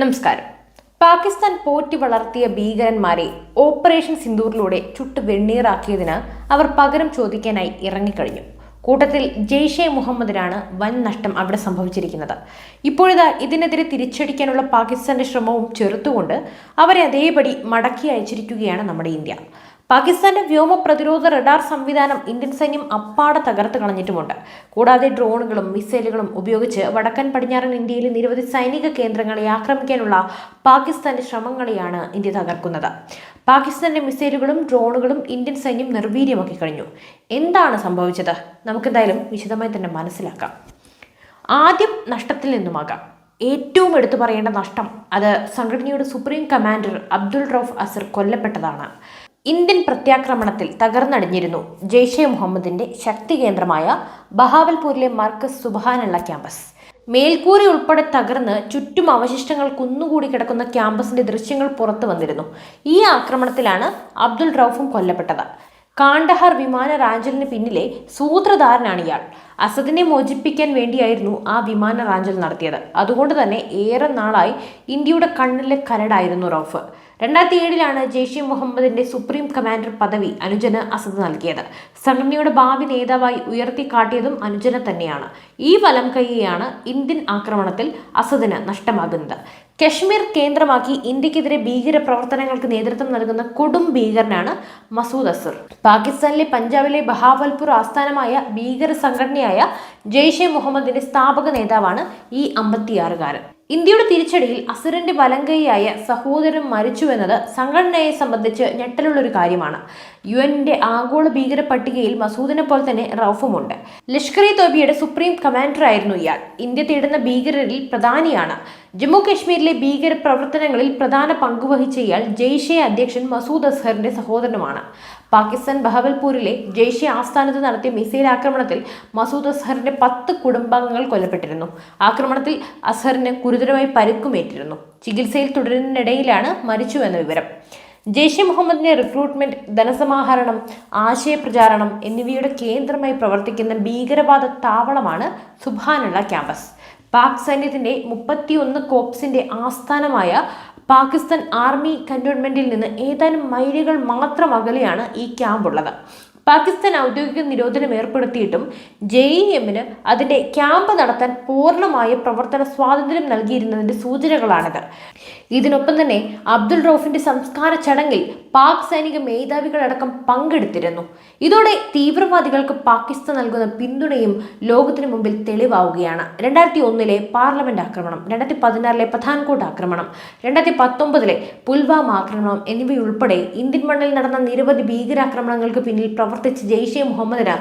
നമസ്കാരം. പാകിസ്ഥാൻ പോറ്റി വളർത്തിയ ഭീകരന്മാരെ ഓപ്പറേഷൻ സിന്ദൂറിലൂടെ ചുട്ട് വെണ്ണീറാക്കിയതിന് അവർ പകരം ചോദിക്കാനായി ഇറങ്ങിക്കഴിഞ്ഞു. കൂട്ടത്തിൽ ജെയ്ഷെ മുഹമ്മദിനാണ് വൻ നഷ്ടം അവിടെ സംഭവിച്ചിരിക്കുന്നത്. ഇപ്പോഴിതാ ഇതിനെതിരെ തിരിച്ചടിക്കാനുള്ള പാകിസ്ഥാന്റെ ശ്രമവും ചെറുത്തുകൊണ്ട് അവരെ അതേപടി മടക്കി അയച്ചിരിക്കുകയാണ് നമ്മുടെ ഇന്ത്യ. പാകിസ്ഥാന്റെ വ്യോമ പ്രതിരോധ റഡാർ സംവിധാനം ഇന്ത്യൻ സൈന്യം അപ്പാടെ തകർത്ത് കളഞ്ഞിട്ടുമുണ്ട്. കൂടാതെ ഡ്രോണുകളും മിസൈലുകളും ഉപയോഗിച്ച് വടക്കൻ പടിഞ്ഞാറൻ ഇന്ത്യയിലെ നിരവധി സൈനിക കേന്ദ്രങ്ങളെ ആക്രമിക്കാനുള്ള പാകിസ്ഥാന്റെ ശ്രമങ്ങളെയാണ് ഇന്ത്യ തകർക്കുന്നത്. പാകിസ്ഥാന്റെ മിസൈലുകളും ഡ്രോണുകളും ഇന്ത്യൻ സൈന്യം നിർവീര്യമാക്കി കഴിഞ്ഞു. എന്താണ് സംഭവിച്ചത്? നമുക്കെന്തായാലും വിശദമായി തന്നെ മനസ്സിലാക്കാം. ആദ്യം നഷ്ടത്തിൽ നിന്നുമാകാം. ഏറ്റവും എടുത്തു പറയേണ്ട നഷ്ടം അത് സംഘടനയുടെ സുപ്രീം കമാൻഡർ അബ്ദുൾ റൌഫ് അസർ കൊല്ലപ്പെട്ടതാണ്. ഇന്ത്യൻ പ്രത്യാക്രമണത്തിൽ തകർന്നടിഞ്ഞിരുന്നു ജെയ്ഷെ മുഹമ്മദിന്റെ ശക്തി കേന്ദ്രമായ ബഹാവൽപൂരിലെ മർക്കസ് സുബാനുള്ള ക്യാമ്പസ്. മേൽക്കൂര ഉൾപ്പെടെ തകർന്ന് ചുറ്റും അവശിഷ്ടങ്ങൾ കുന്നുകൂടി കിടക്കുന്ന ക്യാമ്പസിന്റെ ദൃശ്യങ്ങൾ പുറത്തു വന്നിരുന്നു. ഈ ആക്രമണത്തിലാണ് അബ്ദുൾ റൌഫും കൊല്ലപ്പെട്ടത്. കാണ്ടഹാർ വിമാന റാഞ്ചലിന് പിന്നിലെ സൂത്രധാരനാണ് ഇയാൾ. അസദിനെ മോചിപ്പിക്കാൻ വേണ്ടിയായിരുന്നു ആ വിമാന റാഞ്ചൽ നടത്തിയത്. അതുകൊണ്ട് തന്നെ ഏറെ നാളായി ഇന്ത്യയുടെ കണ്ണിലെ കരടായിരുന്നു റൌഫ്. രണ്ടായിരത്തി ഏഴിലാണ് ജെയ്ഷെ മുഹമ്മദിന്റെ സുപ്രീം കമാൻഡർ പദവി അനുജന് അസദ് നൽകിയത്. സംഘടനയുടെ ഭാവി നേതാവായി ഉയർത്തിക്കാട്ടിയതും അനുജനെ തന്നെയാണ്. ഈ വലം കൈയാണ് ഇന്ത്യൻ ആക്രമണത്തിൽ അസദിന് നഷ്ടമാകുന്നത്. കശ്മീർ കേന്ദ്രമാക്കി ഇന്ത്യക്കെതിരെ ഭീകര പ്രവർത്തനങ്ങൾക്ക് നേതൃത്വം നൽകുന്ന കൊടും ഭീകരനാണ് മസൂദ് അസർ. പാകിസ്ഥാനിലെ പഞ്ചാബിലെ ബഹാവൽപൂർ ആസ്ഥാനമായ ഭീകര സംഘടനയായ ജെയ്ഷെ മുഹമ്മദിന്റെ സ്ഥാപക നേതാവാണ് ഈ അമ്പത്തിയാറുകാരൻ. ഇന്ത്യയുടെ തിരിച്ചടിയിൽ അസുരന്റെ വലങ്കൈയായ സഹോദരൻ മരിച്ചുവെന്നത് സംഘടനയെ സംബന്ധിച്ച് ഞെട്ടലുള്ള ഒരു കാര്യമാണ്. യു എന്റെ ആഗോള ഭീകര പട്ടികയിൽ മസൂദിനെ പോലെ തന്നെ റൌഫുമുണ്ട്. ലഷ്കർ ഇ തോബിയുടെ സുപ്രീം കമാൻഡർ ആയിരുന്നു ഇയാൾ. ഇന്ത്യ തേടുന്ന ഭീകരരിൽ പ്രധാനിയാണ്. ജമ്മു കശ്മീരിലെ ഭീകര പ്രവർത്തനങ്ങളിൽ പ്രധാന പങ്കുവഹിച്ച ഇയാൾ ജെയ്ഷെ അധ്യക്ഷൻ മസൂദ് അസ്ഹറിന്റെ സഹോദരനുമാണ്. പാകിസ്ഥാൻ ബഹബൽപൂരിലെ ജെയ്ഷെ ആസ്ഥാനത്ത് നടത്തിയ മിസൈൽ ആക്രമണത്തിൽ മസൂദ് അസ്ഹറിന്റെ പത്ത് കുടുംബാംഗങ്ങൾ കൊല്ലപ്പെട്ടിരുന്നു. ആക്രമണത്തിൽ അസ്ഹറിന് ഗുരുതരമായി പരുക്കുമേറ്റിരുന്നു. ചികിത്സയിൽ തുടരുന്നതിനിടയിലാണ് മരിച്ചുവെന്ന വിവരം. ജെയ്ഷെ മുഹമ്മദിന്റെ റിക്രൂട്ട്മെന്റ് ധനസമാഹരണം ആശയപ്രചാരണം എന്നിവയുടെ കേന്ദ്രമായി പ്രവർത്തിക്കുന്ന ഭീകരവാദ താവളമാണ് സുബാനുള്ള ക്യാമ്പസ്. പാക് സൈന്യത്തിന്റെ മുപ്പത്തിയൊന്ന് കോപ്സിന്റെ ആസ്ഥാനമായ പാകിസ്ഥാൻ ആർമി കന്റോൺമെന്റിൽ നിന്ന് ഏതാനും മൈലുകൾ മാത്രം അകലെയാണ് ഈ ക്യാമ്പ് ഉള്ളത് പാകിസ്ഥാൻ ഔദ്യോഗിക നിരോധനം ഏർപ്പെടുത്തിയിട്ടും ജെ ഇ എമ്മിന് അതിന്റെ ക്യാമ്പ് നടത്താൻ പൂർണമായ പ്രവർത്തന സ്വാതന്ത്ര്യം നൽകിയിരുന്നതിന്റെ സൂചനകളാണിത്. ഇതിനൊപ്പം തന്നെ അബ്ദുൾ റൌഫിന്റെ സംസ്കാര ചടങ്ങിൽ പാക് സൈനിക മേധാവികളടക്കം പങ്കെടുത്തിരുന്നു. ഇതോടെ തീവ്രവാദികൾക്ക് പാകിസ്ഥാൻ നൽകുന്ന പിന്തുണയും ലോകത്തിനു മുമ്പിൽ തെളിവാവുകയാണ്. രണ്ടായിരത്തി ഒന്നിലെ പാർലമെന്റ് ആക്രമണം രണ്ടായിരത്തി പതിനാറിലെ പത്താൻകോട്ട് ആക്രമണം രണ്ടായിരത്തി പത്തൊമ്പതിലെ പുൽവാമ ആക്രമണം എന്നിവയുൾപ്പെടെ ഇന്ത്യൻ മണ്ണിൽ നടന്ന നിരവധി ഭീകരാക്രമണങ്ങൾക്ക് പിന്നിൽ പ്രവർത്തിച്ച ജെയ്ഷെ മുഹമ്മദിന്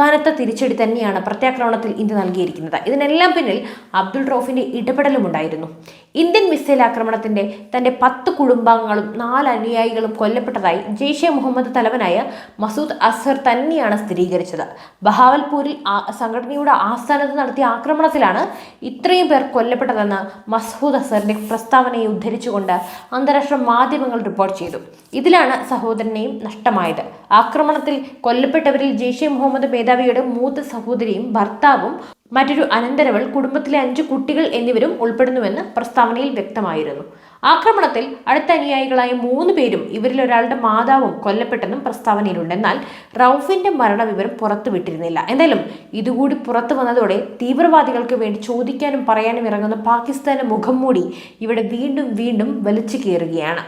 കനത്ത തിരിച്ചടി തന്നെയാണ് പ്രത്യാക്രമണത്തിൽ ഇന്ത്യ നൽകിയിരിക്കുന്നത്. ഇതിനെല്ലാം പിന്നിൽ അബ്ദുൾ റൌഫിന്റെ ഇടപെടലുമുണ്ടായിരുന്നു ഇന്ത്യൻ മിസൈൽ ആക്രമണത്തിന്റെ തന്റെ പത്ത് കുടുംബാംഗങ്ങളും നാല് അനുയായികളും കൊല്ലപ്പെട്ടതായി ജെയ്ഷെ മുഹമ്മദ് തലവനായ മസൂദ് അസർ തന്നെയാണ് സ്ഥിരീകരിച്ചത്. ബഹാവൽപൂരിൽ സംഘടനയുടെ ആസ്ഥാനത്ത് നടത്തിയ ആക്രമണത്തിലാണ് ഇത്രയും പേർ കൊല്ലപ്പെട്ടതെന്ന് മസൂദ് അസറിന്റെ പ്രസ്താവനയെ ഉദ്ധരിച്ചുകൊണ്ട് അന്താരാഷ്ട്ര മാധ്യമങ്ങൾ റിപ്പോർട്ട് ചെയ്തു. ഇതിലാണ് സഹോദരനെയും നഷ്ടമായത്. ആക്രമണത്തിൽ കൊല്ലപ്പെട്ടവരിൽ ജെയ്ഷെ മുഹമ്മദ് മേധാവിയുടെ മൂത്ത സഹോദരിയും ഭർത്താവും മറ്റൊരു അനന്തരവൾ കുടുംബത്തിലെ അഞ്ച് കുട്ടികൾ എന്നിവരും ഉൾപ്പെടുന്നുവെന്ന് പ്രസ്താവനയിൽ വ്യക്തമായിരുന്നു. ആക്രമണത്തിൽ അടുത്ത അനുയായികളായ മൂന്ന് പേരും ഇവരിൽ ഒരാളുടെ മാതാവും കൊല്ലപ്പെട്ടെന്നും പ്രസ്താവനയിലുണ്ട്. എന്നാൽ റൌഫിന്റെ മരണവിവരം പുറത്തുവിട്ടിരുന്നില്ല. എന്തായാലും ഇതുകൂടി പുറത്തു വന്നതോടെ തീവ്രവാദികൾക്ക് വേണ്ടി ചോദിക്കാനും പറയാനും ഇറങ്ങുന്ന പാകിസ്ഥാന്റെ മുഖം മൂടി ഇവിടെ വീണ്ടും വീണ്ടും വലിച്ചു കയറുകയാണ്.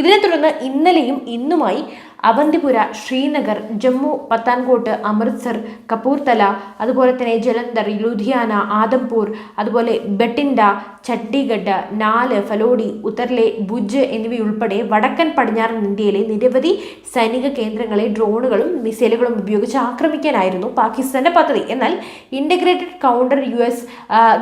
ഇതിനെ തുടർന്ന് ഇന്നലെയും ഇന്നുമായി അവന്തിപുര ശ്രീനഗർ ജമ്മു പത്താൻകോട്ട് അമൃത്സർ കപൂർത്തല അതുപോലെ തന്നെ ജലന്ധർ ലുധിയാന ആദംപൂർ അതുപോലെ ബെട്ടിൻഡ ചണ്ഡീഗഡ് നാല് ഫലോഡി ഉത്തർലെ ഭുജ് എന്നിവയുൾപ്പെടെ വടക്കൻ പടിഞ്ഞാറൻ ഇന്ത്യയിലെ നിരവധി സൈനിക കേന്ദ്രങ്ങളെ ഡ്രോണുകളും മിസൈലുകളും ഉപയോഗിച്ച് ആക്രമിക്കാനായിരുന്നു പാകിസ്ഥാന്റെ പദ്ധതി. എന്നാൽ ഇന്റഗ്രേറ്റഡ് കൗണ്ടർ യു എസ്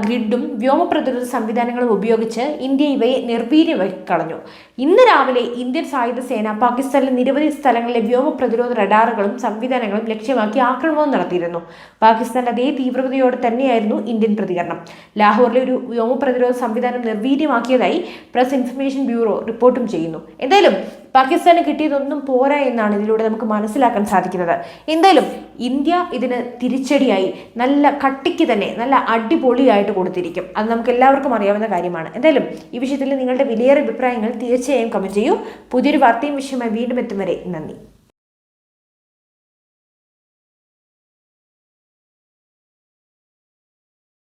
ഗ്രിഡും വ്യോമ പ്രതിരോധ സംവിധാനങ്ങളും ഉപയോഗിച്ച് ഇന്ത്യ ഇവയെ നിർവീര്യമാക്കി കളഞ്ഞു. ഇന്ന് രാവിലെ ഇന്ത്യൻ സായുധ സേന പാകിസ്ഥാനിലെ നിരവധി സ്ഥലങ്ങളിലെ വ്യോമ പ്രതിരോധ റഡാറുകളും സംവിധാനങ്ങളും ലക്ഷ്യമാക്കി ആക്രമണം നടത്തിയിരുന്നു. പാകിസ്ഥാൻ അതേ തീവ്രതയോടെ തന്നെയായിരുന്നു ഇന്ത്യൻ പ്രതികരണം. ലാഹോറിലെ ഒരു വ്യോമ പ്രതിരോധ സംവിധാനം നിർവീര്യമാക്കിയതായി പ്രസ് ഇൻഫർമേഷൻ ബ്യൂറോ റിപ്പോർട്ടും ചെയ്യുന്നു. എന്തായാലും പാകിസ്ഥാന് കിട്ടിയതൊന്നും പോരാ എന്നാണ് ഇതിലൂടെ നമുക്ക് മനസ്സിലാക്കാൻ സാധിക്കുന്നത്. എന്തായാലും ഇന്ത്യ ഇതിന് തിരിച്ചടിയായി നല്ല കട്ടിക്ക് തന്നെ നല്ല അടിപൊളിയായിട്ട് കൊടുത്തിരിക്കും. അത് നമുക്ക് എല്ലാവർക്കും അറിയാവുന്ന കാര്യമാണ്. എന്തായാലും ഈ വിഷയത്തിൽ നിങ്ങളുടെ വിലയേറെ അഭിപ്രായങ്ങൾ തീർച്ചയായും കമന്റ് ചെയ്യൂ. പുതിയൊരു വാർത്തയും വിഷയമായി വീണ്ടും എത്തും വരെ നന്ദി.